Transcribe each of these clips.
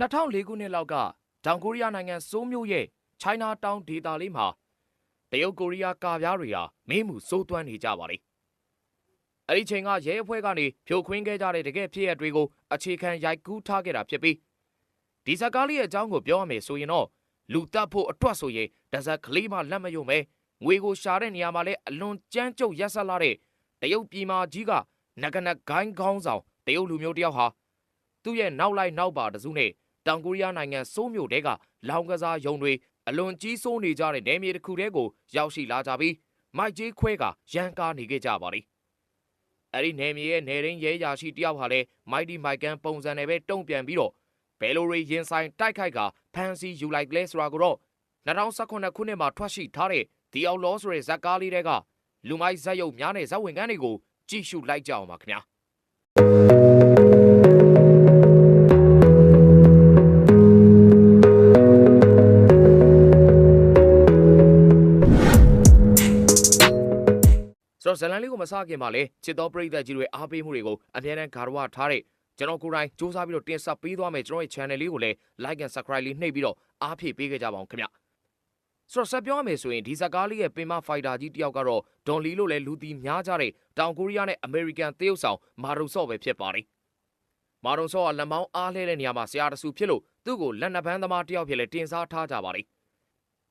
2004ခုနှစ်လောက်ကတောင်ကိုရီးယားနိုင်ငံစိုးမြို့ရဲ့ China Town ဒေသလေးမှာတရုတ်ကိုရီးယားကာပြားတွေဟာမင်းမှုစိုးသွမ်းနေကြပါလေ။အဲ့ဒီချိန်ကရဲအဖွဲ့ကနေဖြိုခွင်းခဲ့ကြတဲ့တကယ်ဖြစ်ရပ်တွေကိုအခြေခံရိုက်ကူးထားခဲ့တာဖြစ်ပြီးဒီဇာကားလေးရဲ့အကြောင်းကိုပြောရမယ်ဆိုရင်တော့လူတက်ဖို့အတွက်ဆိုရင်တဇက်ကလေးမှလက်မယုံပဲငွေကိုရှာတဲ့နေရာမှာလည်းအလွန်ကြမ်းကြုတ်ရက်ဆက်လာတဲ့တရုတ်ပြည်မာကြီးကနဂနဂိုင်းကောင်းဆောင်တရုတ်လူမျိုးတယောက်ဟာသူ့ရဲ့နောက်လိုက်နောက်ပါတစုနဲ့ တောင်ကိုရီးယားနိုင်ငံစိုးမြို့တဲကလောင်ကစားယုံတွေအလွန်ကြီးစိုးနေကြတဲ့နေမြေတစ်ခုတည်းကိုရောက်ရှိလာကြပြီးမိုက်ကြီးခွဲကရန်ကားနေခဲ့ကြပါလိအဲ့ဒီနေမြေရဲ့နေရင်းရဲရာရှိတယောက်ဟာလည်းမိုက်ဒီမိုက်ကန်ပုံစံနဲ့ပဲတုံ့ပြန်ပြီးတော့ဘယ်လိုတွေရင်ဆိုင်တိုက်ခိုက်ကဖန်စီယူလိုက်လဲဆိုတာကိုတော့2019ခုနှစ်မှာထွက်ရှိထားတဲ့ဒီအောင်လောဆိုတဲ့ဇက်ကားလေးတွေကလူမိုက်ဇက်ရုပ်များနဲ့ဇက်ဝင်ကန်းတွေကိုကြည့်ရှုလိုက်ကြအောင်ပါခင်ဗျာ ဆိုတော့ဇလန်လေးကိုမစခင်ပါလေချစ်တော်ပရိသတ်ကြီးတွေအားပေးမှုတွေကိုအမြဲတမ်းဂါရဝထားတဲ့ကျွန်တော်ကိုယ်တိုင်စူးစမ်းပြီးတော့တင်ဆက်ပေးသွားမယ်ကျွန်တော်ရဲ့ channel လေးကိုလည်း like and subscribe လေးနှိပ်ပြီးတော့အားဖြည့်ပေးခဲ့ကြပါအောင်ခင်ဗျဆိုတော့ဆက်ပြောရမယ်ဆိုရင်ဒီဇက်ကားလေးရဲ့ပင်မဖိုက်တာကြီးတယောက်ကတော့ဒွန်လီလို့လည်းလူတီများကြတဲ့တောင်ကိုရီးယားနဲ့အမေရိကန်သရုပ်ဆောင်မာရုံဆော့ပဲဖြစ်ပါတယ်မာရုံဆော့ကလက်မောင်းအားလှဲတဲ့နေရာမှာဆရာတဆူဖြစ်လို့သူ့ကိုလက်နက်ပန်းသမားတယောက်ဖြစ်လဲတင်စားထားကြပါတယ်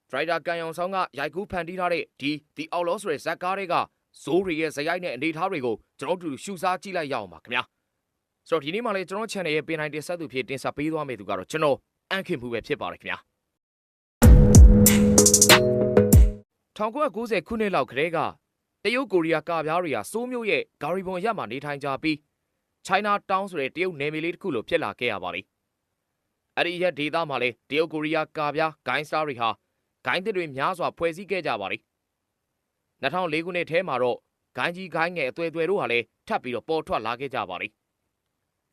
ဒရိုက်တာကန်ယောင်ဆောင်ကရိုက်ကူးဖန်တီးထားတဲ့ဒီဒီအော်လောဆိုတဲ့ဇက်ကားတွေက ဇိုးတွေရဲ့ဇယိုက်နဲ့အနေအထားတွေကိုကျွန်တော်တို့ရှုစားကြည့်လိုက်ရအောင်ပါခင်ဗျာဆိုတော့ဒီနေ့မှလည်းကျွန်တော် channel ရဲ့ပင်တိုင်းတင်ဆက်သူဖြစ်တင်ဆက်ပေးသွားမယ့်သူကတော့ကျွန်တော်အန်ခင်မှုပဲဖြစ်ပါတယ်ခင်ဗျာ1990ခုနှစ်လောက်ကတည်းကတရုတ်ကိုရီးယားကာပြားတွေဟာစိုးမျိုးရဲ့ဂါရီဘွန်ရပ်မှာနေထိုင်ကြပြီး China Town ဆိုတဲ့တရုတ်နယ်မြေလေးတစ်ခုလိုဖြစ်လာခဲ့ရပါလိမ့်အဲ့ဒီရက်ဒေသမှာလေတရုတ်ကိုရီးယားကာပြားဂိုင်းစတာတွေဟာဂိုင်းတစ်တွေများစွာဖွဲ့စည်းခဲ့ကြပါလိမ့် 2004ခုနှစ်ထဲမှာတော့ဂိုင်းကြီးဂိုင်းငယ်အသွဲသွဲတို့ဟာလည်းထပ်ပြီးတော့ပေါ်ထွက်လာခဲ့ကြပါလိမ့်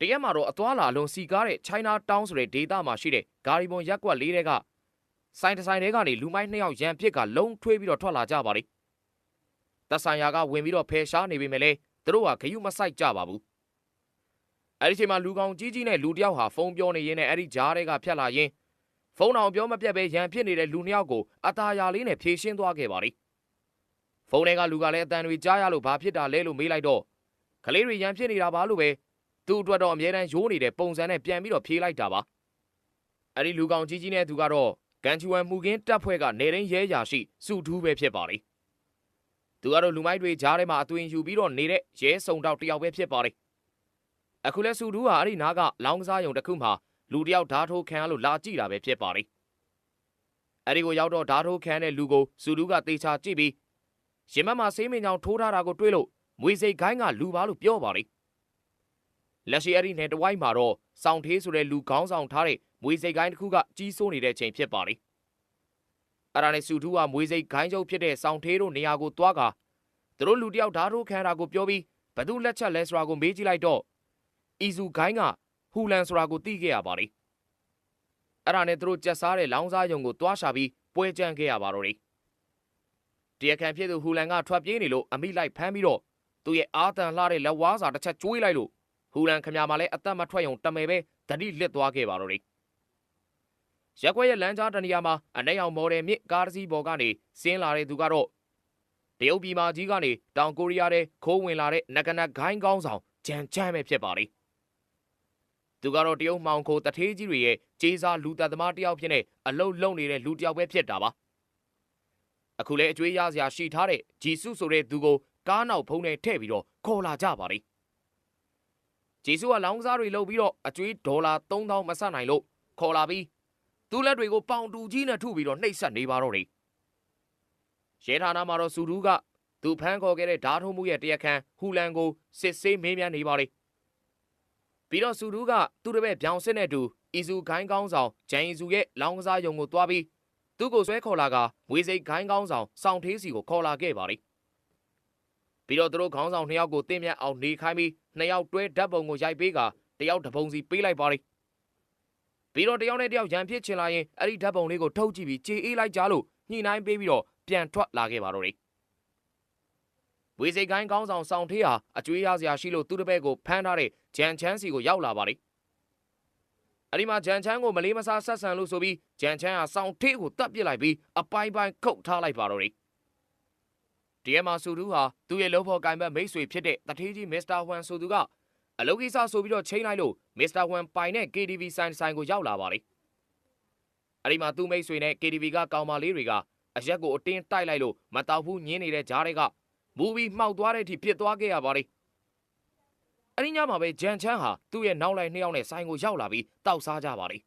တရက်မှာတော့အသွာလာအလုံးစီကားတဲ့ China Town ဆိုတဲ့ဒေသမှာရှိတဲ့ဂါရီဘွန်ရက်ကွက်လေးတွေကဆိုင်တဆိုင်တွေကနေလူမိုက်နှစ်ယောက်ရန်ပစ်ကလုံးထွေးပြီးတော့ထွက်လာကြပါလိမ့်သက်ဆိုင်ရာကဝင်ပြီးတော့ဖယ်ရှားနေပေမဲ့လည်းသူတို့ဟာဂယုမဆိုင်ကြပါဘူးအဲ့ဒီချိန်မှာလူကောင်ကြီးကြီးနဲ့လူတယောက်ဟာဖုန်းပြောနေရင်းနဲ့အဲ့ဒီကြားတွေကဖြတ်လာရင်းဖုန်းအောင်ပြောမပြတ်ပဲရန်ဖြစ်နေတဲ့လူနှစ်ယောက်ကိုအตาရလေးနဲ့ဖြေရှင်းသွားခဲ့ပါလိမ့် ဖုန်းထဲကလူကလည်းအတန်တွေကြားရလို့ဘာဖြစ်တာလဲလို့မေးလိုက်တော့ကလေးတွေရန်ဖြစ်နေတာပါလို့ပဲသူ့အတွက်တော့အမြဲတမ်းရိုးနေတဲ့ပုံစံနဲ့ပြန်ပြီးတော့ဖြေလိုက်တာပါအဲ့ဒီလူကောင်ကြီးကြီးနဲ့သူကတော့ကန်ချူဝမ်မှုကင်းတပ်ဖွဲ့ကနေရင်းရဲရာရှိစုထူးပဲဖြစ်ပါလိမ့်သူကတော့လူမိုက်တွေကြားထဲမှာအသွင်ယူပြီးတော့နေတဲ့ရဲစုံတောက်တယောက်ပဲဖြစ်ပါလိမ့်အခုလဲစုထူးဟာအဲ့ဒီနားကလောင်းကစားယုံတစ်ခုမှာလူတယောက်ဓာတ်ထိုးခံရလို့လာကြည့်တာပဲဖြစ်ပါလိမ့်အဲ့ဒီကိုရောက်တော့ဓာတ်ထိုးခံတဲ့လူကိုစုထူးကတေချာကြည့်ပြီး ရင်မက်မှာဆေးမင်းကြောင်ထိုးထားတာကိုတွေ့လို့မွေစိတ်ခိုင်းကလူပါလို့ပြောပါလိမ့်လက်ရှိအဲ့ဒီနယ်တဝိုင်းမှာတော့စောင်းသေးဆိုတဲ့လူခေါင်းဆောင်ထားတဲ့မွေစိတ်ခိုင်းတစ်ခုကကြီးစိုးနေတဲ့ချိန်ဖြစ်ပါလိမ့်အဲ့ဒါနဲ့စုထူးကမွေစိတ်ခိုင်းချုပ်ဖြစ်တဲ့စောင်းသေးတို့နေရာကိုတွားကသူတို့လူတယောက်ဓာတ်ထိုးခံတာကိုပြောပြီးဘသူလက်ချက်လဲဆိုတာကိုမေးကြည့်လိုက်တော့အီဇူခိုင်းကဟူလန်ဆိုတာကိုသိခဲ့ရပါလိမ့်အဲ့ဒါနဲ့သူတို့ကြက်စားတဲ့လောင်းစားယုံကိုတွားရှာပြီးပွဲကြမ်းခဲ့ရပါတော့တယ် တရားခံဖြစ်သူဟူလန်ကထွက်ပြေးနေလို့အမိလိုက်ဖမ်းပြီးတော့သူ့ရဲ့အာတန်လှတဲ့လက်ဝါးစာတစ်ချက်ကျွေးလိုက်လို့ဟူလန်ခမရမှာလည်းအသက်မထွက်ရုံတမယ်ပဲတတိလစ်သွားခဲ့ပါတော့တယ်ရက်ွက်ရဲ့လမ်းကြားတနေရာမှာအနေအောင်မော်ဒယ်မြင့်ကားတစ်စီးပေါ်ကနေဆင်းလာတဲ့သူကတော့တရုတ်ပြည်မာကြီးကနေတောင်ကိုရီးယားထဲခိုးဝင်လာတဲ့နဂနက်ဂိုင်းကောင်းဆောင်ဂျန်ချမ်းပဲဖြစ်ပါလိမ့်သူကတော့တရုတ်မှောင်ခိုတထေးကြီးတွေရဲ့ကြေးစားလူသက်သမားတယောက်ဖြစ်နေအလုတ်လုံနေတဲ့လူတယောက်ပဲဖြစ်တာပါ အခုလဲအကျွေးရစရာရှိထားတဲ့ဂျီစုဆိုတဲ့သူကိုကားနောက်ဖုံးနဲ့ထည့်ပြီးတော့ခေါ်လာကြပါလိမ့်ဂျီစုကလောင်းစားတွေလုပ်ပြီးတော့အကျွေးဒေါ်လာ3000မဆတ်နိုင်လို့ခေါ်လာပြီးသူ့လက်တွေကိုပေါင်တူကြီးနဲ့ထုပြီးတော့နှိပ်စက်နေပါတော့တယ်ရဲဌာနမှာတော့စူဒူးကသူဖမ်းခေါ်ခဲ့တဲ့ဓာတ်ထုံးမှုရဲ့တရားခံဟူလန်ကိုစစ်ဆေးမေးမြန်းနေပါလိမ့်ပြီးတော့စူဒူးကသူ့တပည့်ပြောင်စစ်နဲ့တူအီဇူခိုင်းကောင်းဆောင်ဂျန်အီဇူရဲ့လောင်းကစားယုံကိုတွားပြီး သူ့ကိုဆွဲခေါ်လာကမွေစိတ်ခိုင်းကောင်းဆောင်စောင့်သေးစီကိုခေါ်လာခဲ့ပါလိမ့်ပြီးတော့သူတို့ခေါင်းဆောင်နှစ်ယောက်ကိုတင်းမြတ်အောင်နေခိုင်းပြီးနှစ်ယောက်တွဲဓာတ်ပုံကိုရိုက်ပေးကတယောက်တပုံစီပေးလိုက်ပါလိမ့်ပြီးတော့တယောက်နဲ့တယောက်ရန်ဖြစ်ချင်လာရင်အဲ့ဒီဓာတ်ပုံလေးကိုထုတ်ကြည့်ပြီးကြေအေးလိုက်ကြလို့ညှိနှိုင်းပေးပြီးတော့ပြန်ထွက်လာခဲ့ပါတော့တယ်ဝေစိတ်ကိုင်းကောင်းဆောင်ဆောင်ထေးဟာအကျွေးရစရာရှိလို့သူ့တပည့်ကိုဖမ်းထားတဲ့ဂျန်ချန်းစီကိုရောက်လာပါလိမ့် အဲ့ဒီမှာဂျန်ချန်းကိုမလေးမစားဆက်ဆံလို့ဆိုပြီးဂျန်ချန်းဟာစောင်းထေးကိုတတ်ပစ်လိုက်ပြီးအပိုင်းပိုင်းခုတ်ထားလိုက်ပါတော့တယ်ဒီမှာဆူတူးဟာသူ့ရဲ့လုံးဖော်ကင်ဘက်မိတ်ဆွေဖြစ်တဲ့တထေးကြီးမစ္စတာဟွန်ဆိုသူကအလုပ်ကိစ္စဆိုပြီးတော့ချိန်လိုက်လို့မစ္စတာဟွန်ပိုင်တဲ့ KTV ဆိုင်ဆိုင်ကိုရောက်လာပါလေအဲ့ဒီမှာသူ့မိတ်ဆွေနဲ့ KTV ကကောင်မလေးတွေကအရက်ကိုအတင်းတိုက်လိုက်လို့မတောက်ဘူးညင်းနေတဲ့ဂျားတွေကမူပြီးမှောက်သွားတဲ့အထိဖြစ်သွားခဲ့ရပါလေ အဲ့ဒီညမှာပဲဂျန်ချန်းဟာသူ့ရဲ့နောက်လိုက်နှစ်ယောက်နဲ့ဆိုင်ကိုရောက်လာပြီးတောက်စားကြပါလေ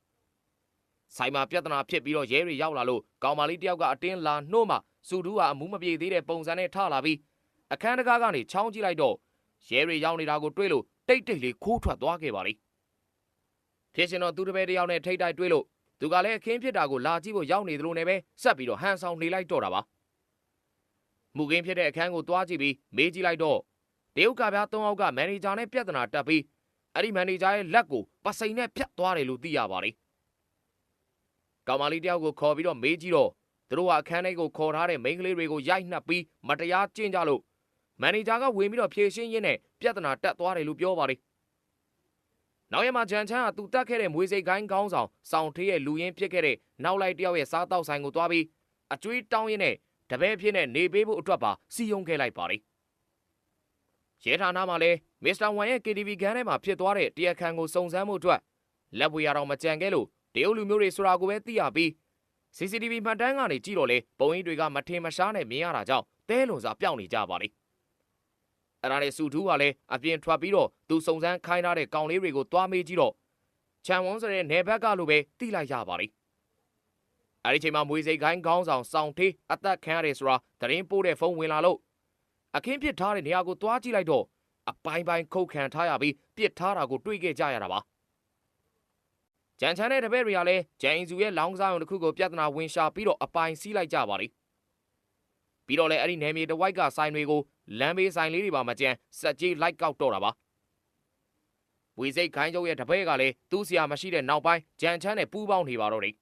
ဆိုင်မှာပြဿနာဖြစ်ပြီးတော့ရဲတွေရောက်လာလို့ကောင်မလေးတယောက်ကအတင်းလာနှိုးမှစူတူးဟာအမှုမပြေသေးတဲ့ပုံစံနဲ့ထလာပြီးအခန်းတကားကနေချောင်းကြည့်လိုက်တော့ရဲတွေရောက်နေတာကိုတွေ့လို့တိတ်တိတ်လေးခိုးထွက်သွားခဲ့ပါလေဖြစ်ရှင်တော့သူတပည့်တယောက်နဲ့ထိတ်တိုက်တွေ့လို့သူကလည်းအခင်းဖြစ်တာကိုလာကြည့်ဖို့ရောက်နေသလိုနဲ့ပဲဆက်ပြီးတော့ဟန်ဆောင်နေလိုက်တော့တာပါမူကင်းဖြစ်တဲ့အခန်းကိုသွားကြည့်ပြီးမေးကြည့်လိုက်တော့ တရုတ်ကပြား၃ယောက်ကမန်နေဂျာနဲ့ပြဿနာတက်ပြီးအဲ့ဒီမန်နေဂျာရဲ့လက်ကိုပစိန်နဲ့ဖြတ်သွားတယ်လို့သိရပါတယ်ကောင်မလေးတယောက်ကိုခေါ်ပြီးတော့မေးကြည့်တော့သူတို့ကအခန်းထဲကိုခေါ်ထားတဲ့မိန်းကလေးတွေကိုရိုက်နှက်ပြီးမတရားကျင့်ကြလို့မန်နေဂျာကဝင်ပြီးတော့ဖြေရှင်းရင်းနဲ့ပြဿနာတက်သွားတယ်လို့ပြောပါတယ်နောက်ရမှာဂျန်ချန်းကသူတက်ခဲ့တဲ့မွေးစိတ်ကိုင်းကောင်းဆောင်စောင်းထေးရဲ့လူရင်းဖြစ်ခဲ့တဲ့နောက်လိုက်တယောက်ရဲ့စားတောက်ဆိုင်ကိုသွားပြီးအကျွေးတောင်းရင်းနဲ့တပည့်ဖြစ်နဲ့နေပေးဖို့အတွက်ပါစီယုံခဲ့လိုက်ပါတယ် ရဲဌာနမှာလည်းမစ္စတာဝမ်ရဲ့ KTV ခန်းထဲမှာဖြစ်သွားတဲ့တရားခံကိုစုံစမ်းမှုအတွက်လက်ပွေရတော့မကြံခဲ့လို့တရုတ်လူမျိုးတွေဆိုတာကိုပဲသိရပြီး CCTV မှတ်တမ်းကနေကြည့်တော့လေပုံရိပ်တွေကမထင်မရှားနဲ့မြင်ရတာကြောင့်တဲလွန်စွာပျောက်နေကြပါလိမ့်အဲ့ဒါနဲ့စူထူးကလည်းအပြင်ထွက်ပြီးတော့သူစုံစမ်းခိုင်းထားတဲ့ကောင်လေးတွေကိုတွားမေးကြည့်တော့ချန်ဝန်းဆိုတဲ့နေဘက်ကလိုပဲတိလိုက်ရပါလိမ့်အဲ့ဒီချိန်မှာမွေစိတ်ခိုင်းခေါင်းဆောင်စောင်းထေးအသက်ခံရတယ်ဆိုတာသတင်းပို့တဲ့ဖုန်းဝင်လာလို့ အခင်းပစ်ထားတဲ့နေရာကိုတွားကြည့်လိုက်တော့အပိုင်းပိုင်းခုတ်ခံထားရပြီးပစ်ထားတာကိုတွေ့ခဲ့ကြရတာပါကြံချမ်းတဲ့တပည့်တွေကလည်းဂျန်အင်စုရဲ့လောင်းစားရုံတစ်ခုကိုပြဿနာဝင်ရှာပြီးတော့အပိုင်စီးလိုက်ကြပါလိမ့်ပြီးတော့လည်းအဲ့ဒီနယ်မြေတဝိုက်ကဆိုင်တွေကိုလမ်းဘေးဆိုင်လေးတွေပါမကြမ်းစက်ကြီးလိုက်ကောက်တော့တာပါဝီစိတ်ခိုင်းကျုပ်ရဲ့တပည့်ကလည်းသူ့ဆရာမရှိတဲ့နောက်ပိုင်းဂျန်ချမ်းနဲ့ပူးပေါင်းနေပါတော့တယ်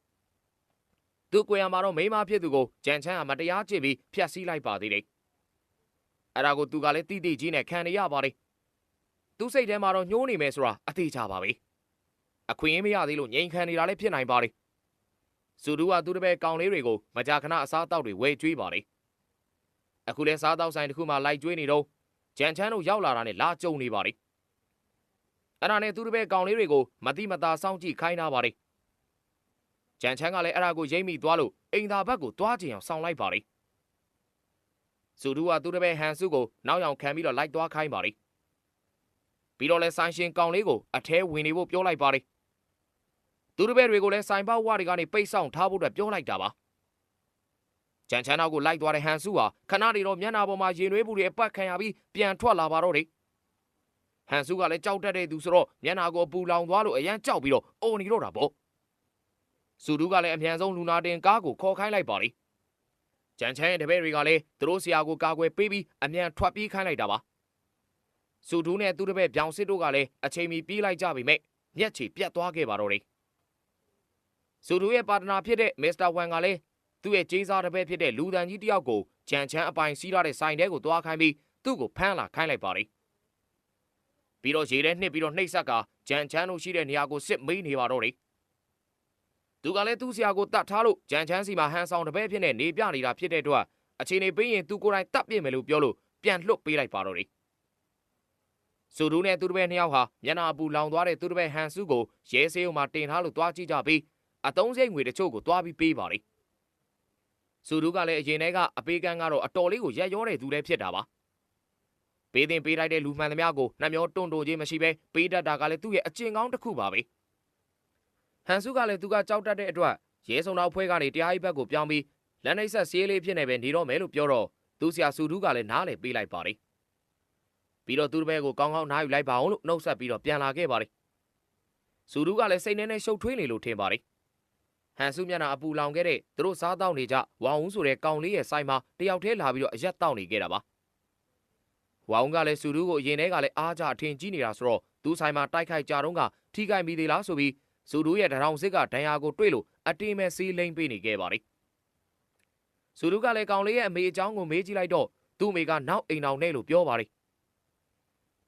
သူ့ကိုရမှာတော့မိမဖြစ်သူကိုဂျန်ချမ်းကမတရားကျင့်ပြီးဖျက်ဆီးလိုက်ပါသေးတယ် အဲ့ဒါကိုသူကလည်းတိတိကြီးနဲ့ခံနေရပါတယ်သူ့စိတ်ထဲမှာတော့ညှိုးနေမယ်ဆိုတာအသေးချပါပဲအခွင့်အရေးမရသေးလို့ငြိမ်ခံနေတာလည်းဖြစ်နိုင်ပါလေဇူဒူကသူ့တပည့်ကောင်လေးတွေကိုမကြာခဏအစားအသောက်တွေဝယ်ကျွေးပါလေအခုလဲစားသောက်ဆိုင်တစ်ခုမှလိုက်ကျွေးနေတော့ဂျန်ချန်းတို့ရောက်လာတာနဲ့လာကြုံနေပါလေအဲ့ဒါနဲ့သူ့တပည့်ကောင်လေးတွေကိုမတိမတာစောင့်ကြည့်ခိုင်းထားပါလေဂျန်ချန်းကလည်းအဲ့ဒါကိုရိမ့်မိသွားလို့အိမ်သာဘက်ကိုတွားကြည့်အောင်စောင့်လိုက်ပါလေ ဇူဒူကသူ့တပည့်ဟန်စုကိုနောက်ယောင်ခံပြီးတော့လိုက်သွားခိုင်းပါလေပြီးတော့လဲဆိုင်ရှင်ကောင်လေးကိုအထဲဝင်နေဖို့ပြောလိုက်ပါလေသူတို့ဘဲတွေကိုလည်းစိုင်ပေါက်ဝတွေကနေပိတ်ဆောင်ထားဖို့အတွက်ပြောလိုက်တာပါကြံချမ်းနောက်ကိုလိုက်သွားတဲ့ဟန်စုဟာခဏတည်းတော့မျက်နှာပေါ်မှာရင်နွေးပူတွေအပတ်ခံရပြီးပြန်ထွက်လာပါတော့တယ်ဟန်စုကလည်းကြောက်တတ်တဲ့သူဆိုတော့မျက်နှာကိုပူလောင်သွားလို့အရန်ကြောက်ပြီးတော့အိုနေတော့တာပေါ့စူဒူးကလည်းအမြန်ဆုံးလူနာတင်ကားကိုခေါ်ခိုင်းလိုက်ပါလေ ကြံချမ်းရဲ့တပည့်တွေကလည်းသူတို့ဆရာကိုကာကွယ်ပေးပြီးအမြန်ထွက်ပြေးခိုင်းလိုက်တာပါစူဒူးနဲ့သူ့တပည့်ပြောင်စစ်တို့ကလည်းအချိန်မီပြေးလိုက်ကြပြီမဲ့မျက်ခြေပြတ်သွားခဲ့ပါတော့တယ်ဇူဒူရဲ့ပါတနာဖြစ်တဲ့မစ္စတာဝမ်ကလည်းသူ့ရဲ့ကြေးစားတစ်ဖက်ဖြစ်တဲ့လူတန်ကြီးတယောက်ကိုဂျန်ချမ်းအပိုင်စီးထားတဲ့ဆိုင်ထဲကိုသွားခိုင်းပြီးသူ့ကိုဖမ်းလာခိုင်းလိုက်ပါတယ်။ပြီးတော့ရေထဲနှစ်ပြီးတော့နှိပ်ဆက်ကဂျန်ချမ်းတို့ရှိတဲ့နေရာကိုစစ်မေးနေပါတော့တယ်။ သူကလည်းသူ့ဆရာကိုတတ်ထားလို့ဂျန်ချမ်းစီမှာဟန်ဆောင်တစ်ဖက်ဖြစ်နေနေပြနေတာဖြစ်တဲ့အတွက်အခြေအနေပေးရင်သူကိုယ်တိုင်တတ်ပြစ်မယ်လို့ပြောလို့ပြန်လွတ်ပေးလိုက်ပါတော့တယ်။ဇူဒူနဲ့သူတစ်ပည့်နှစ်ယောက်ဟာမျက်နှာအပူလောင်သွားတဲ့သူတစ်ပည့်ဟန်စုကိုရဲဆေးုံမှာတင်ထားလို့တွားကြည့်ကြပြီးအတုံးစိတ်ငွေတချို့ကိုတွားပြီးပေးပါလေ။စုဒူးကလည်းအရင်တည်းကအပေးကန်းကတော့အတော်လေးကိုရက်ရောတဲ့သူလည်းဖြစ်တာပါ။ပေးတင်ပေးလိုက်တဲ့လူမှန်သမျှကိုနှမျောတွန့်တိုခြင်းမရှိဘဲပေးတတ်တာကလည်းသူ့ရဲ့အကျင့်ကောင်းတစ်ခုပါပဲ။ ဟန်စုကလည်းသူကကြောက်တတ်တဲ့အတွက်ရဲစုံတော်ဖွဲ့ကနေတရားရေးဘက်ကိုပြောင်းပြီးလက်နှိပ်ဆက်စီးလေးဖြစ်နေပဲနေတော့မယ်လို့ပြောတော့သူဆရာစုဒူးကလည်းနားလေပေးလိုက်ပါလေ။ပြီးတော့သူ့ဘက်ကိုကောင်းကောင်းနားယူလိုက်ပါအောင်လို့နှုတ်ဆက်ပြီးတော့ပြန်လာခဲ့ပါလေ။စုဒူးကလည်းစိတ်နဲ့နဲ့ရှုပ်ထွေးနေလို့ထင်ပါလေ။ဟန်စုမျက်နှာအပူလောင်ခဲ့တဲ့သူတို့စားတောက်နေကြဝါုံဆိုတဲ့ကောင်လေးရဲ့ဆိုင်မှာတယောက်တည်းလာပြီးတော့အရက်တောက်နေခဲ့တာပါဝါုံကလည်းစူတူးကိုအရင်ထဲကလည်းအားကြအထင်ကြီးနေတာဆိုတော့သူ့ဆိုင်မှာတိုက်ခိုက်ကြတော့ကထိခိုက်မိသေးလားဆိုပြီး စူတူးရဲ့တရောင်စစ်ကဒဏ်ရာကိုတွေ့လို့အတင်းမဲ့စီးလိမ့်ပေးနေခဲ့ပါလေစူတူးကလည်းကောင်လေးရဲ့အမေအကြောင်းကိုမေးကြည့်လိုက်တော့သူ့အမေကနောက်အိမ်အောင်နဲ့လို့ပြောပါလေ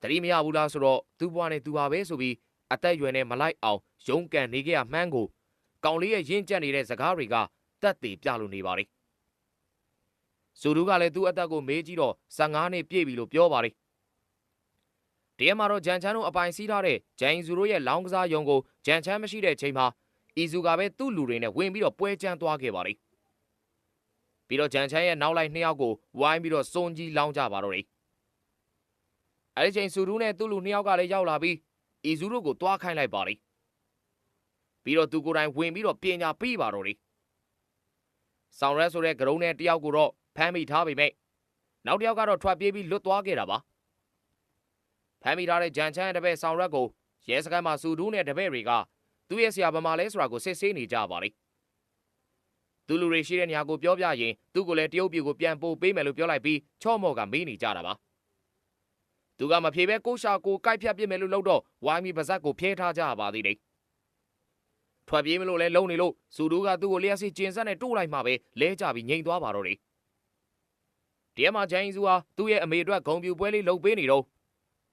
တတိမရဘူးလားဆိုတော့သူ့ဘွားနဲ့သူပါပဲဆိုပြီးအသက်အရွယ်နဲ့မလိုက်အောင်ရုန်းကန်နေကြရမှန်းကိုကောင်လေးရဲ့ရင့်ကျက်နေတဲ့စကားတွေကတက်တည်ပြလို့နေပါတယ်။စုဒူးကလည်းသူ့အသက်ကိုမေးကြည့်တော့15နှစ်ပြည့်ပြီလို့ပြောပါတယ်။ တရက်မှာတော့ဂျန်ချန်တို့အပိုင်စီးထားတဲ့ဂျန်ဇူတို့ရဲ့လောင်းကစားယုံကိုဂျန်ချန်မရှိတဲ့ချိန်မှာအီဇူကပဲသူ့လူတွေနဲ့ဝင်ပြီးတော့ပွဲကျန်းသွားခဲ့ပါတယ်။ပြီးတော့ဂျန်ချန်ရဲ့နောက်လိုက်နှစ်ယောက်ကိုဝိုင်းပြီးတော့စုံကြီးလောင်းကြပါတော့တယ်။အဲဒီချိန်စုဒူးနဲ့သူ့လူနှစ်ယောက်ကလည်းရောက်လာပြီးအီဇူတို့ကိုတွားခိုင်းလိုက်ပါတယ်။ပြီးတော့သူကိုယ်တိုင်ဝင်ပြီးတော့ပညာပေးပါတော့တယ်။ဆောင်ရက်ဆိုတဲ့ဂရုံးနဲ့တယောက်ကိုတော့ဖမ်းမိထားပေမဲ့နောက်တစ်ယောက်ကတော့ထွက်ပြေးပြီးလွတ်သွားခဲ့တာပါ။ ဖမ်းမိထားတဲ့ဂျန်ချန်တပည့်ဆောင်ရက်ကိုရဲစခန်းမှာစုဒူးနဲ့တပည့်တွေကသူ့ရဲ့ဆရာဗမာလဲဆိုတာကိုစစ်ဆေးနေကြပါလိမ့်။သူလူတွေရှိတဲ့နေရာကိုပြောပြရင်သူ့ကိုလည်းတရုတ်ပြည်ကိုပြန်ပို့ပေးမယ်လို့ပြောလိုက်ပြီးချော့မော့ကမေးနေကြတာပါ။သူကမဖြေပဲကိုရှာကိုကိုက်ဖြတ်ပြစ်မယ်လို့လုပ်တော့ဝိုင်းမီပါဇက်ကိုဖျဲထားကြပါသေးတယ်။ထွက်ပြေးမလို့လဲလုံနေလို့စူဒူးကသူ့ကိုလျှက်စီကျင်ဆက်နဲ့တိုးလိုက်မှပဲလဲကြပြီးငိမ်သွားပါတော့တယ်။ဒီမှာဂျိုင်းစုဟာသူ့ရဲ့အမေအတွက်ဂုံပြူပွဲလေးလုပ်ပေးနေတော့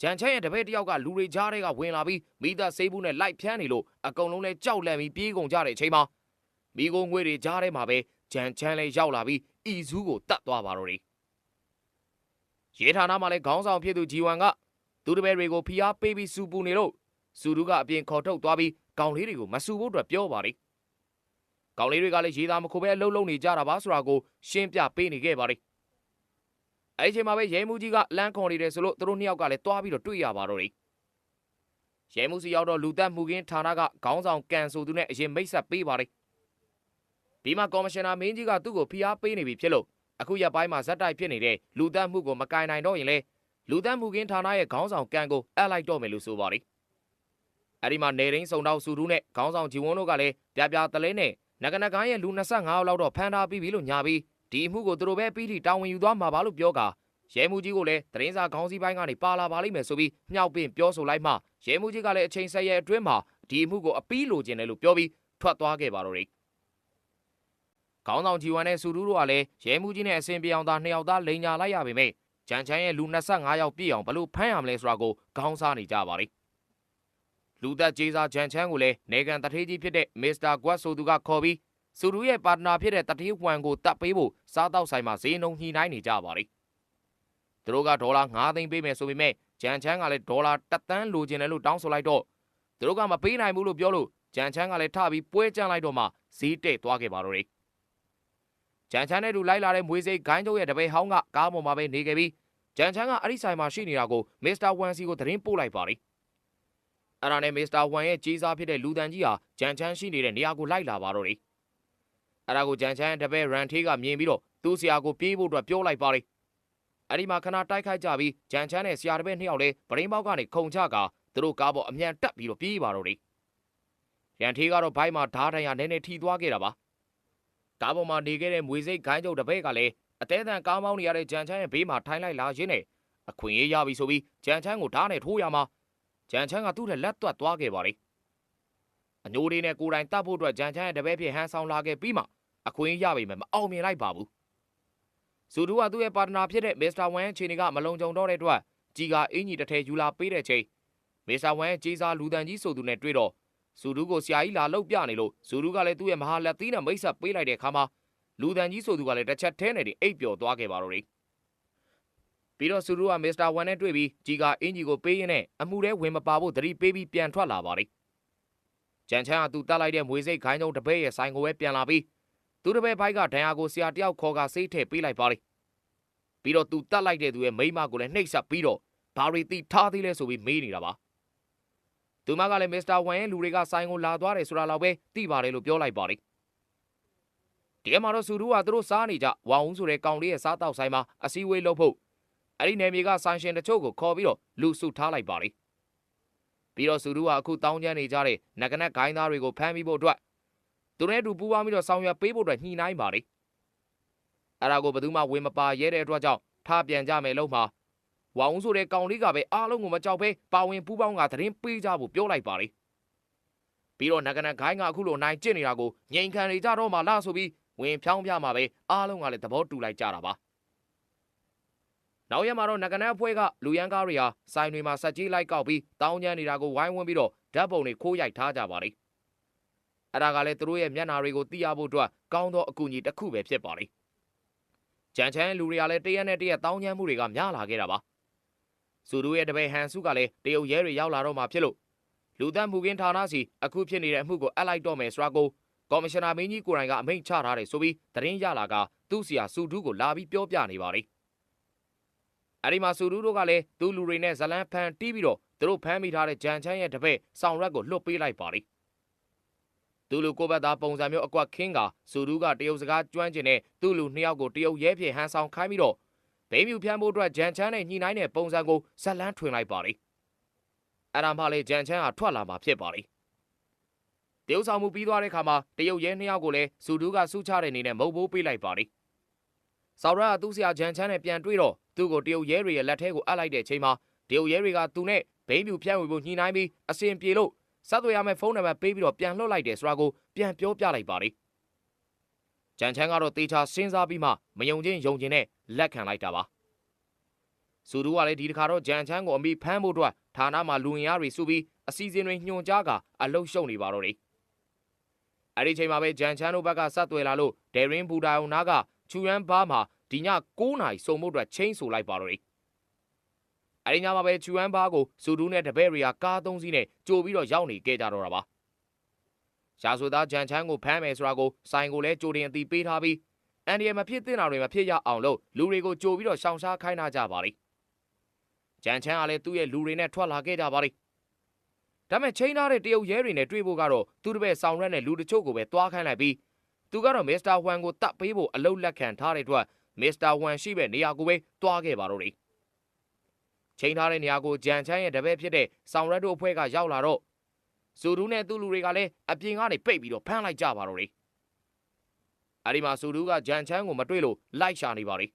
ဂျန်ချန်ရဲ့တပည့်တယောက်ကလူတွေကြားထဲကဝင်လာပြီးမိသားဆေးဘူးနဲ့လိုက်ဖျန်းနေလို့အကုန်လုံးလဲကြောက်လန့်ပြီးပြေးကုန်ကြတဲ့အချိန်မှာမိโกငွေတွေကြားထဲမှာပဲဂျန်ချန်လဲရောက်လာပြီးအီဇူးကိုတတ်သွားပါတော့တယ်ရဲဌာနမှာလဲခေါင်းဆောင်ဖြစ်သူဂျီဝမ်ကသူတပည့်တွေကိုဖိအားပေးပြီးစူပူနေလို့စူဒူကအပြင်ခေါ်ထုတ်သွားပြီးကောင်လေးတွေကိုမစူဖို့အတွက်ပြောပါတယ်ကောင်လေးတွေကလည်းရေးသားမခိုးပဲအလုံးလုံးနေကြတာပါဆိုတာကိုရှင်းပြပေးနေခဲ့ပါတယ် အဲ့ဒီချိန်မှာပဲရဲမှုကြီးကလမ်းခေါ်နေတယ်ဆိုလို့သူတို့နှစ်ယောက်ကလည်းတွားပြီးတော့တွေ့ရပါတော့တယ်ရဲမှုစီရောက်တော့လူသက်မှုကင်းဌာနကခေါင်းဆောင်ကန်ဆိုသူနဲ့အရင်မိတ်ဆက်ပေးပါတယ်ဒီမှာကော်မရှင်နာမင်းကြီးကသူ့ကိုဖိအားပေးနေပြီဖြစ်လို့အခုရက်ပိုင်းမှာဇက်တိုက်ဖြစ်နေတဲ့လူသက်မှုကိုမကင်နိုင်တော့ရင်လေလူသက်မှုကင်းဌာနရဲ့ခေါင်းဆောင်ကန်ကိုအပ်လိုက်တော့မယ်လို့ဆိုပါတယ်အဲ့ဒီမှာနေရင်းစုံတော့စူထူးနဲ့ခေါင်းဆောင်ဂျီဝွန်းတို့ကလည်းပြပြတလဲနဲ့နဂနကိုင်းရဲ့လူ25ယောက်လောက်တော့ဖမ်းထားပြီးပြီလို့ညာပြီး ဒီအမှုကိုသူတို့ပဲပြီးထိတာဝန်ယူသွားမှာပါလို့ပြောကာရဲမှုကြီးကိုလည်းသတင်းစာခေါင်းစည်းပိုင်းကနေပါလာပါလိမ့်မယ်ဆိုပြီးမြှောက်ပင့်ပြောဆိုလိုက်မှရဲမှုကြီးကလည်းအချိန်ဆက်ရဲ့အတွင်းမှာဒီအမှုကိုအပီးလိုချင်တယ်လို့ပြောပြီးထွက်သွားခဲ့ပါတော့တယ်။ခေါင်းဆောင်ဂျီဝမ်နဲ့စူတူးတို့ကလည်းရဲမှုကြီးနဲ့အစင်ပြောင်သားနှစ်ယောက်သားလိန်ညာလိုက်ရပေမဲ့ဂျန်ချန်ရဲ့လူ25ယောက်ပြည့်အောင်ဘလို့ဖမ်းရမလဲဆိုတာကိုခေါင်းစားနေကြပါလိမ့်။လူသက်ကျေးစားဂျန်ချန်ကိုလည်းနေကန်တထေးကြီးဖြစ်တဲ့မစ္စတာကွတ်ဆိုသူကခေါ်ပြီး စူတူးရဲ့ပါတနာဖြစ်တဲ့တထေးဝမ်ကိုတတ်ပေးဖို့စားတော့ဆိုင်မှာဈေးနှုန်းညှိနှိုင်းနေကြပါလိမ့်။သူတို့ကဒေါ်လာ9သိန်းပေးမယ်ဆိုပေမဲ့ဂျန်ချန်းကလည်းဒေါ်လာ1သန်းလိုချင်တယ်လို့တောင်းဆိုလိုက်တော့သူတို့ကမပေးနိုင်ဘူးလို့ပြောလို့ဂျန်ချန်းကလည်းထပြီးပွဲကြမ်းလိုက်တော့မှဈေးတက်သွားခဲ့ပါတော့တယ်ဂျန်ချန်းနဲ့တူလိုက်လာတဲ့မွေးစိတ်ဂိုင်းကျုပ်ရဲ့တပည့်ဟောင်းကကားပေါ်မှာပဲနေခဲ့ပြီးဂျန်ချန်းကအဲ့ဒီဆိုင်မှာရှိနေတာကိုမစ္စတာဝမ်စီကိုသတင်းပို့လိုက်ပါတယ်အဲ့ဒါနဲ့မစ္စတာဝမ်ရဲ့ကြီးစားဖြစ်တဲ့လူတန်ကြီးဟာဂျန်ချန်းရှိနေတဲ့နေရာကိုလိုက်လာပါတော့တယ် အဲ့ဒါကိုဂျန်ချန်းတပည့်ရန်ထေးကမြင်ပြီးတော့သူ့ဆရာကိုပြေးဖို့အတွက်ပြောလိုက်ပါတယ်အဲ့ဒီမှာခဏတိုက်ခိုက်ကြပြီးဂျန်ချမ်းနဲ့ဆရာတပည့်နှစ်ယောက်လည်းဗရင်းပေါက်ကနေခုံချကာသူတို့ကားပေါ်အမြန်တက်ပြီးတော့ပြေးပါတော့တယ်ရန်ထေးကတော့ဘိုက်မှာဓားတိုင်ရနည်းနည်းထီသွားခဲ့တာပါကားပေါ်မှာနေခဲ့တဲ့မွေစိတ်ဂိုင်းကျုပ်တပည့်ကလည်းအသေးအံကားမောင်းနေရတဲ့ဂျန်ချမ်းရဲ့ဘေးမှာထိုင်လိုက်လာရင်းနဲ့အခွင့်အရေးရပြီဆိုပြီးဂျန်ချမ်းကိုဓားနဲ့ထိုးရမှာဂျန်ချမ်းကသူ့ထက်လက်သွက်သွားခဲ့ပါလေ အညိုးလေးနဲ့ကိုယ်တိုင်တတ်ဖို့အတွက်ဂျန်ချမ်းရဲ့တပည့်ဖြစ်ဟန်ဆောင်လာခဲ့ပြီးမှအခွင့်အရေးရပြီမဲ့မအောင်မြင်လိုက်ပါဘူးဇူဒူကသူ့ရဲ့ပါတနာဖြစ်တဲ့မစ္စတာဝမ်အခြေအနေကမလုံခြုံတော့တဲ့အတွက်ကြီးကအင်ကြီးတစ်ထည်ယူလာပေးတဲ့ချိန်မစ္စတာဝမ်ကြီးစားလူတန်ကြီးဆိုသူနဲ့တွေ့တော့ဇူဒူကိုဆရာကြီးလာလှုပ်ပြနေလို့ဇူဒူကလည်းသူ့ရဲ့မဟာလက်သီးနဲ့မိတ်ဆက်ပေးလိုက်တဲ့အခါမှာလူတန်ကြီးဆိုသူကလည်းတစ်ချက်ထဲနဲ့အိပ်ပျော်သွားခဲ့ပါတော့တယ်ပြီးတော့ဇူဒူကမစ္စတာဝမ်နဲ့တွေ့ပြီးကြီးကအင်ကြီးကိုပေးရင်းနဲ့အမှုထဲဝင်မပါဖို့သတိပေးပြီးပြန်ထွက်လာပါတယ် ကြံချမ်းကသူတတ်လိုက်တဲ့မွေစိတ်ခိုင်းတုံးတပည့်ရဲ့ဆိုင်ကိုပဲပြန်လာပြီးသူတပည့်ဘိုက်ကဒဏ်ရာကိုဆရာတယောက်ခေါ်ကစိတ်ထည့်ပေးလိုက်ပါလေပြီးတော့သူတတ်လိုက်တဲ့သူရဲ့မိမကိုလည်းနှိပ်စက်ပြီးတော့ဘာရီတီထားသေးလဲဆိုပြီးမေးနေတာပါသူမကလည်းမစ္စတာဝမ်ရဲ့လူတွေကဆိုင်ကိုလာသွားတယ်ဆိုတာတော့ပဲသိပါတယ်လို့ပြောလိုက်ပါလေဒီမှာတော့စူရူကသူတို့စားနေကြဝအောင်ဆိုတဲ့ကောင်လေးရဲ့စားတောက်ဆိုင်မှာအစည်းအဝေးလုပ်ဖို့အဲ့ဒီနယ်မြေကဆိုင်ရှင်တချို့ကိုခေါ်ပြီးတော့လူစုထားလိုက်ပါလေ ပြီးတော့စူရူကအခုတောင်းကျမ်းနေကြတဲ့နဂနက်ဂိုင်းသားတွေကိုဖမ်းပြီးဖို့အတွက်သူနဲ့အတူပူးပေါင်းပြီးတော့ဆောင်ရွက်ပေးဖို့အတွက်ညှိနှိုင်းပါလေအဲ့ဒါကိုဘယ်သူမှဝင်မပါရဲတဲ့အတွက်ကြောင့်ထားပြန်ကြမယ်လို့မှာဝေါင်းဆိုတဲ့ကောင်လေးကပဲအားလုံးကိုမကြောက်ဘဲပါဝင်ပူးပေါင်းကသတင်းပေးကြဖို့ပြောလိုက်ပါလေပြီးတော့နဂနဂိုင်းကအခုလိုနိုင်ကျင့်နေတာကိုငြိမ်ခံနေကြတော့မှလားဆိုပြီးဝင်ဖြောင်းပြမှာပဲအားလုံးကလည်းသဘောတူလိုက်ကြတာပါ နနောက်ရက်မှာတော့ငကနက်အဖွဲ့ကလူရန်ကားတွေဟာစိုင်းတွေမှာဆက်ကြီးလိုက်ကောက်ပြီးတောင်းကျမ်းနေတာကိုဝိုင်းဝန်းပြီးတော့ဓာတ်ပုံတွေခိုးရိုက်ထားကြပါလိမ့်အဲ့ဒါကလည်းသူတို့ရဲ့မျက်နှာတွေကိုသိရဖို့အတွက်ကောင်းသောအကူအညီတစ်ခုပဲဖြစ်ပါလိမ့်ကြံချမ်းလူတွေကလည်းတရက်နဲ့တရက်တောင်းကျမ်းမှုတွေကများလာခဲ့တာပါစုတို့ရဲ့တပည့်ဟန်စုကလည်းတရုတ်ရဲတွေရောက်လာတော့မှဖြစ်လို့လူသတ်မှုကင်းဌာနစီအခုဖြစ်နေတဲ့အမှုကိုအပ်လိုက်တော့မယ်ဆိုတာကိုကော်မရှင်နာမင်းကြီးကိုယ်တိုင်ကအမိန့်ချထားတယ်ဆိုပြီးသတင်းရလာကသူ့စီယာစုဒူးကိုလာပြီးပြောပြနေပါလိမ့် အဲ့ဒီမှာစုဒူးတို့ကလည်းသူ့လူတွေနဲ့ဇလန်းဖန်တီးပြီးတော့သူတို့ဖမ်းမိထားတဲ့ဂျန်ချမ်းရဲ့တပည့်ဆောင်ရက်ကိုလွတ်ပေးလိုက်ပါလိမ့်သူလူကိုဘတ်သားပုံစံမျိုးအကွက်ခင်းကစုဒူးကတရုတ်စကားကျွမ်းကျင်တဲ့သူ့လူနှစ်ယောက်ကိုတရုတ်ရဲဖြစ်ဟန်ဆောင်ခိုင်းပြီးတော့ဘိန်းမြူဖျန်းဖို့အတွက်ဂျန်ချမ်းနဲ့ညှိနှိုင်းတဲ့ပုံစံကိုဇလန်းထွင်လိုက်ပါလိမ့်အဲ့ဒါမှလေဂျန်ချမ်းဟာထွက်လာမှာဖြစ်ပါလိမ့်တရုတ်ဆောင်မှုပြီးသွားတဲ့ခါမှာတရုတ်ရဲနှစ်ယောက်ကိုလည်းစုဒူးကစုချတဲ့အနေနဲ့မုတ်ဘိုးပေးလိုက်ပါလိမ့် ဆော်ရကသူ့ဆရာဂျန်ချမ်းနဲ့ပြန်တွေ့တော့သူ့ကိုတရုတ်ရဲတွေရဲ့လက်ထဲကိုအပ်လိုက်တဲ့အချိန်မှာတရုတ်ရဲတွေကသူနဲ့ဘိန်းပြူဖြန့်ဝေဖို့ညှိနှိုင်းပြီးအစင်ပြေလို့ဆက်သွယ်ရမယ့်ဖုန်းနံပါတ်ပေးပြီးတော့ပြန်လွှတ်လိုက်တယ်ဆိုတာကိုပြန်ပြောပြလိုက်ပါလိမ့်ဂျန်ချမ်းကတော့တေချာစဉ်းစားပြီးမှမယုံချင်းယုံချင်းနဲ့လက်ခံလိုက်တာပါစူဒူကလည်းဒီတစ်ခါတော့ဂျန်ချမ်းကိုအမိဖမ်းဖို့အတွက်ဌာနမှာလူဝင်ရတွေစုပြီးအစီအစဉ်တွေညွှန်ကြားကအလုတ်ရှုံနေပါတော့တယ်အဲ့ဒီချိန်မှာပဲဂျန်ချမ်းတို့ဘက်ကဆက်သွယ်လာလို့ဒယ်ရင်ဘူဒါယုံနာက ချူရန်ဘားမှာဒီည9နာရီစုံဖို့အတွက်ချင်းဆိုလိုက်ပါတော့တယ်။အဲဒီညမှာပဲချူဟန်ဘားကိုစူဒူးနဲ့တပည့်တွေကကားသုံးစီးနဲ့ကြိုပြီးတော့ရောက်နေခဲ့ကြတော့တာပါ။ရှာဆိုသားဂျန်ချန်းကိုဖမ်းမယ်ဆိုတာကိုစိုင်ကိုလည်းကြိုတင်အသိပေးထားပြီးအန်ဒီယမဖြစ်တဲ့နာတွေမဖြစ်ရအောင်လို့လူတွေကိုကြိုပြီးတော့ရှောင်ရှားခိုင်းထားကြပါလိမ့်။ဂျန်ချန်းကလည်းသူ့ရဲ့လူတွေနဲ့ထွက်လာခဲ့ကြပါလိမ့်။ဒါမဲ့ချိန်ထားတဲ့တရုတ်ရဲတွေနဲ့တွေ့ဖို့ကတော့သူ့တပည့်ဆောင်ရက်နဲ့လူတချို့ကိုပဲတွားခိုင်းလိုက်ပြီး သူကတော့ မစ္စတာဝမ်ကိုတတ်ပေးဖို့အလုတ်လက်ခံထားတဲ့အတွက်မစ္စတာဝမ်ရှိပဲနေရာကိုပဲတွားခဲ့ပါတော့တယ်ချိန်ထားတဲ့နေရာကိုဂျန်ချမ်းရဲ့တပည့်ဖြစ်တဲ့ဆောင်ရက်တို့အဖွဲ့ကရောက်လာတော့ဇူဒူးနဲ့သူ့လူတွေကလည်းအပြင်ကနေပိတ်ပြီးတော့ဖမ်းလိုက်ကြပါတော့တယ်အဲဒီမှာဇူဒူးကဂျန်ချမ်းကိုမတွေ့လို့လိုက်ရှာနေပါလေ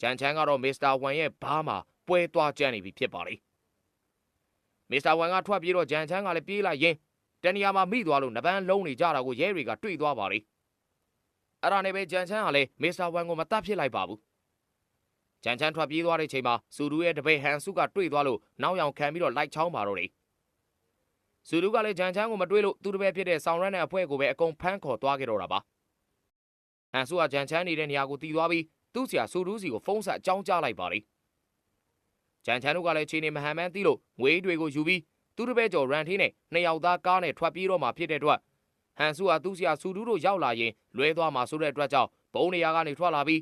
ဂျန်ချမ်းကတော့မစ္စတာဝမ်ရဲ့ဘားမှာပွဲသွားကြမ်းနေပြီဖြစ်ပါလေမစ္စတာဝမ်ကထွက်ပြေးတော့ဂျန်ချမ်းကလည်းပြေးလိုက်ရင်း တနေရာမှာမိသွားလို့နပန်းလုံးနေကြတာကိုရဲတွေကတွေ့သွားပါလေအဲ့ဒါနဲ့ပဲဂျန်ချန်ကလည်းမစ္စတာဝမ်ကိုမတတ်ဖြစ်လိုက်ပါဘူးဂျန်ချန်ထွက်ပြေးသွားတဲ့ချိန်မှာစူဒူရဲ့တပည့်ဟန်စုကတွေ့သွားလို့နောက်ယောင်ခံပြီးတော့လိုက်ချောင်းပါတော့တယ်စူဒူကလည်းဂျန်ချန်ကိုမတွေ့လို့သူ့တပည့်ဖြစ်တဲ့ဆောင်ရန်နဲ့အဖွဲ့ကိုပဲအကုန်ဖမ်းခေါ်သွားခဲ့တော့တာပါဟန်စုကဂျန်ချန်နေတဲ့နေရာကိုတီးသွားပြီးသူ့ဆရာစူဒူစီကိုဖုန်းဆက်အကြောင်းကြားလိုက်ပါလေဂျန်ချန်တို့ကလည်းချိန်နေမဟန်မန်းတီးလို့ငွေတွေကိုယူပြီး သူ့တပည့်ကျော်ရန်ထင်းနဲ့နှစ်ယောက်သားကားနဲ့ထွက်ပြေးတော့မှဖြစ်တဲ့အတွက်ဟန်ဆူဟာသူ့ဆရာဆူတူးတို့ရောက်လာရင်လွဲသွားမှာဆိုတဲ့အတွက်ကြောင့်ဘုံနေရာကနေထွက်လာပြီး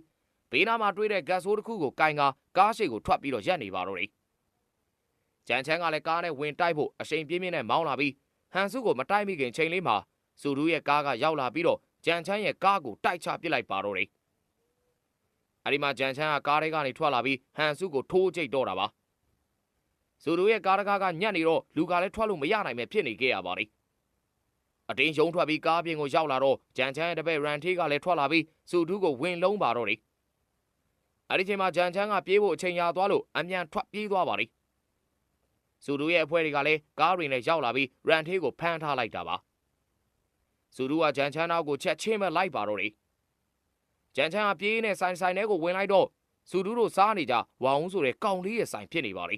ဘေးနားမှာတွေ့တဲ့ဂတ်ဆိုးတစ်ခုကိုကင်ကာကားရှိကိုထွက်ပြီးတော့ရက်နေပါတော့တယ်။ကြံချမ်းကလည်းကားနဲ့ဝင်တိုက်ဖို့အရှိန်ပြင်းပြင်းနဲ့မောင်းလာပြီးဟန်ဆူကိုမတိုက်မိခင်ချိန်လေးမှာဆူတူးရဲ့ကားကရောက်လာပြီးတော့ကြံချမ်းရဲ့ကားကိုတိုက်ချပစ်လိုက်ပါတော့တယ်။အဲဒီမှာကြံချမ်းကကားထဲကနေထွက်လာပြီးဟန်ဆူကိုထိုးကျိတ်တော့တာပါ။ ဆူတူးရဲ့ကားတကားကညက်နေတော့လူကလည်းထွက်လို့မရနိုင်ပဲဖြစ်နေခဲ့ရပါတယ်အတင်းယုံထွက်ပြီးကားပြင်ကိုရောက်လာတော့ဂျန်ချန်ရဲ့တပည့်ရန်ထေးကလည်းထွက်လာပြီးစုထူးကိုဝင်လုံးပါတော့တယ်အဲ့ဒီချိန်မှာဂျန်ချန်ကပြေးဖို့အချိန်ရသွားလို့အမြန်ထွက်ပြေးသွားပါလိစုထူးရဲ့အဖွဲ့တွေကလည်းကားတွေနဲ့ရောက်လာပြီးရန်ထေးကိုဖမ်းထားလိုက်တာပါစုထူးကဂျန်ချန်နောက်ကိုချက်ချင်းပဲလိုက်ပါတော့တယ်ဂျန်ချန်ကပြေးနဲ့ဆိုင်ဆိုင်ထဲကိုဝင်လိုက်တော့စုထူးတို့စားနေကြဝါအောင်ဆိုတဲ့ကောင်လေးရဲ့ဆိုင်ဖြစ်နေပါလိ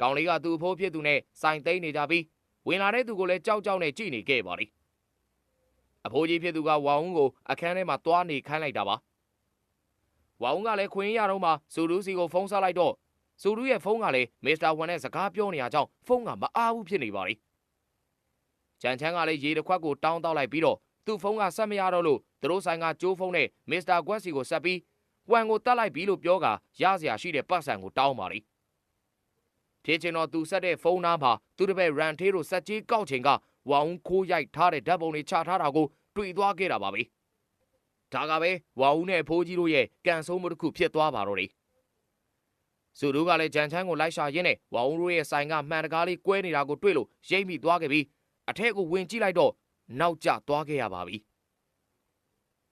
ကောင်လေးကသူ့အဖိုးဖြစ်သူနဲ့ဆိုင်သိမ်းနေကြပြီးဝင်လာတဲ့သူကိုလည်းကြောက်ကြောက်နဲ့ကြည့်နေခဲ့ပါလိမ့်အဖိုးကြီးဖြစ်သူကဝါုံကိုအခန်းထဲမှာတွားနေခိုင်းလိုက်တာပါဝါုံကလည်းခွင်းရတော့မှစူဒူးစီကိုဖုန်းဆက်လိုက်တော့စူဒူးရဲ့ဖုန်းကလည်းမစ္စတာဝန်နဲ့စကားပြောနေရကြောင်းဖုန်းကမအားဘူးဖြစ်နေပါလိမ့်ဂျန်ချန်းကလည်းရေတစ်ခွက်ကိုတောင်းတောက်လိုက်ပြီးတော့သူ့ဖုန်းကဆက်မရတော့လို့သူတို့ဆိုင်ကကျိုးဖုန်းနဲ့မစ္စတာကွက်စီကိုဆက်ပြီးဝမ်ကိုတတ်လိုက်ပြီလို့ပြောကရစရာရှိတဲ့ပတ်စံကိုတောင်းပါလိမ့် ဖြစ်ချင်တော့သူဆက်တဲ့ဖုန်းနားမှာသူတပည့်ရန်သေးတို့စက်ကြီးကောက်ချိန်ကဝေါင်းခိုးရိုက်ထားတဲ့ဓာတ်ပုံတွေချထားတာကိုတွေ့သွားခဲ့တာပါပဲဒါကပဲဝါဦးနဲ့ဖိုးကြီးတို့ရဲ့ကန်ဆိုးမှုတစ်ခုဖြစ်သွားပါတော့တယ်ဇူတို့ကလည်းဂျန်ချန်းကိုလိုက်ရှာရင်းနဲ့ဝါဦးတို့ရဲ့ဆိုင်ကမှန်တကားလေးကွဲနေတာကိုတွေ့လို့ရိပ်မိသွားခဲ့ပြီးအထက်ကိုဝင်ကြည့်လိုက်တော့နောက်ကျသွားခဲ့ရပါပြီ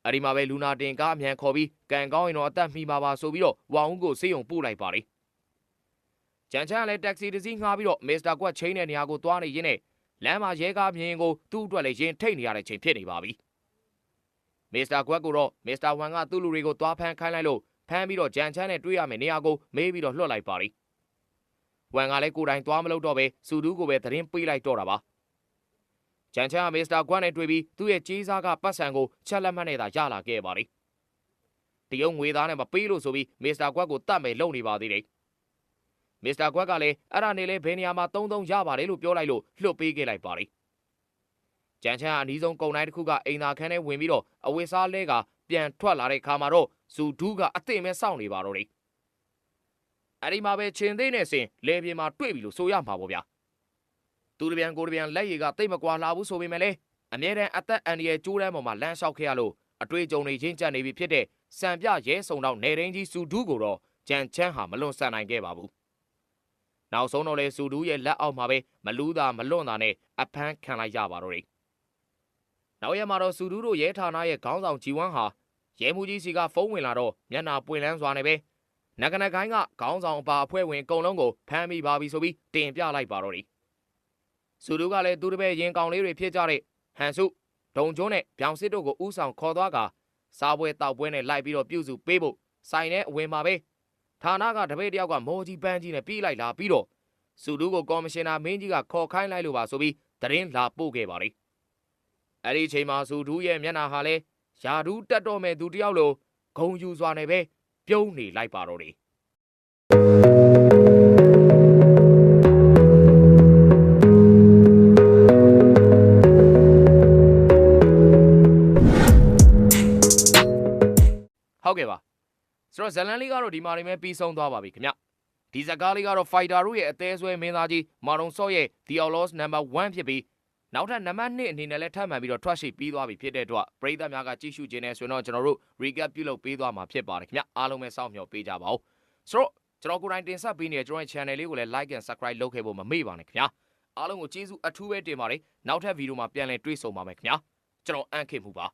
အဲ့ဒီမှာပဲလူနာတင်ကားအမြန်ခေါ်ပြီးကန်ကောင်းရင်တော့အသက်မှီပါပါဆိုပြီးတော့ဝါဦးကိုစေးုံပို့လိုက်ပါတယ် ကြံချမ်းလည်းတက္ကစီတစ်စီးငှားပြီးတော့မစ္စတာကွက်ချင်းတဲ့နေရာကိုသွားနေရင်းနဲ့လမ်းမှာရဲကားမြင်ကိုသူ့အတွက်လည်းရင်ထိတ်နေရတဲ့ချိန်ဖြစ်နေပါပြီမစ္စတာကွက်ကိုတော့မစ္စတာဝမ်ကသူ့လူတွေကိုသွားဖမ်းခိုင်းလိုက်လို့ဖမ်းပြီးတော့ဂျန်ချမ်းနဲ့တွေ့ရမယ်နေရာကိုမေးပြီးတော့လွှတ်လိုက်ပါရီဝမ်ကလည်းကိုယ်တိုင်သွားမလို့တော့ပဲစူဒူးကိုပဲသတင်းပေးလိုက်တော့တာပါဂျန်ချမ်းကမစ္စတာကွမ်နဲ့တွေ့ပြီးသူ့ရဲ့ကြီးစားကပတ်စံကိုချက်လက်မှတ်နဲ့သာရလာခဲ့ပါရီတရုတ်ငွေသားနဲ့မပေးလို့ဆိုပြီးမစ္စတာကွက်ကိုတတ်မယ်လုပ်နေပါသေးတယ် မစ္စတာကွက်ကလည်းအဲ့ဒါနဲ့လေဘယ်နေရာမှာတုံးတုံးရပါတယ်လို့ပြောလိုက်လို့လွှတ်ပေးခဲ့လိုက်ပါရီကြမ်းချမ်းအနီးဆုံးကုံတိုင်းတစ်ခုကအိမ်သာခန်းထဲဝင်ပြီးတော့အဝတ်စားလဲကပြန်ထွက်လာတဲ့ခါမှာတော့ဇူဒူးကအသိမဲ့စောင့်နေပါတော့တယ်အဲ့ဒီမှာပဲချင်းသေးနဲ့စင်လေပြေမှာတွေ့ပြီလို့ဆိုရမှာပေါ့ဗျာသူတပြန်ကိုတပြန်လက်ရည်ကတိတ်မကွာလာဘူးဆိုပေမဲ့လေအမြဲတမ်းအသက်အန္တရာယ်ကျိုးတန်းပေါ်မှာလမ်းလျှောက်ခဲ့ရလို့အတွေ့အကြုံတွေရင့်ကျက်နေပြီဖြစ်တဲ့စံပြရဲစုံတော့နေရင်းကြီးစူဒူးကိုတော့ကြံချမ်းဟာမလွန်ဆန်နိုင်ခဲ့ပါဘူး။ နောက်ဆုံးတော့လေစူဒူးရဲ့လက်အောက်မှာပဲမလူးတာမလွန်တာနဲ့အဖမ်းခံလိုက်ရပါတော့တယ်။နောက်ရက်မှာတော့စူဒူးတို့ရဲဌာနရဲ့ခေါင်းဆောင်ဂျီဝမ်ဟာရဲမှုကြီးစီကဖုန်းဝင်လာတော့မျက်နာပွင့်လန်းစွာနဲ့ပဲနဂနကိုင်းကခေါင်းဆောင်အပါအဖွဲ့ဝင်အကုန်လုံးကိုဖမ်းမိပါပြီဆိုပြီးတင်ပြလိုက်ပါတော့တယ်။စူဒူးကလည်းသူတပည့်ရင်ကောင်လေးတွေဖြစ်ကြတဲ့ဟန်စုဒုံကျွန်းနဲ့ဗျောင်စစ်တို့ကိုဥဆောင်ခေါ်သွားကစားပွဲတောက်ပွဲနဲ့လိုက်ပြီးတော့ပြုစုပေးဖို့ဆိုင်နဲ့အဝင်မှာပဲ ဌာနကတပည့်တယောက်ကမော်ကြီးပန်းကြီးနဲ့ပြေးလိုက်လာပြီးတော့စုတူးကိုကော်မရှင်နာမင်းကြီးကခေါ်ခိုင်းလိုက်လို့ပါဆိုပြီးတရင်လာပို့ခဲ့ပါလေအဲ့ဒီအချိန်မှာစုတူးရဲ့မျက်နှာဟာလဲယာဒူးတက်တော့မဲ့သူတယောက်လိုဂုံယူစွာနဲ့ပဲပြုံးနေလိုက်ပါတော့တယ်ဟုတ်ကဲ့ပါ ဆိုတော့ဇလန်လေးကတော့ဒီမှာနေမဲ့ပြီးဆုံးသွားပါပြီခင်ဗျဒီဇကားလေးကတော့ fighter တို့ရဲ့အသေးဆွဲမင်းသားကြီးမာရုံဆော့ရဲ့ The Outlaws number 1ဖြစ်ပြီးနောက်ထပ်နံပါတ်2အနေနဲ့လည်းထပ်မံပြီးတော့ထွက်ရှိပြီးသွားပြီဖြစ်တဲ့အတွက်ပရိသတ်များကကြည့်ရှုခြင်းနဲ့ဆိုရင်တော့ကျွန်တော်တို့ recap ပြုလုပ်ပေးသွားမှာဖြစ်ပါတယ်ခင်ဗျအားလုံးပဲစောင့်မျှော်ပေးကြပါဦးဆိုတော့ကျွန်တော်ကိုယ်တိုင်တင်ဆက်ပေးနေတဲ့ကျွန်တော်ရဲ့ channel လေးကိုလည်း like and subscribe လုပ်ခဲ့ဖို့မမေ့ပါနဲ့ခင်ဗျာအားလုံးကိုကျေးဇူးအထူးပဲတင်ပါတယ်နောက်ထပ်ဗီဒီယိုမှာပြန်လည်တွေ့ဆုံပါမယ်ခင်ဗျာကျွန်တော်အန်ခင်မှုပါ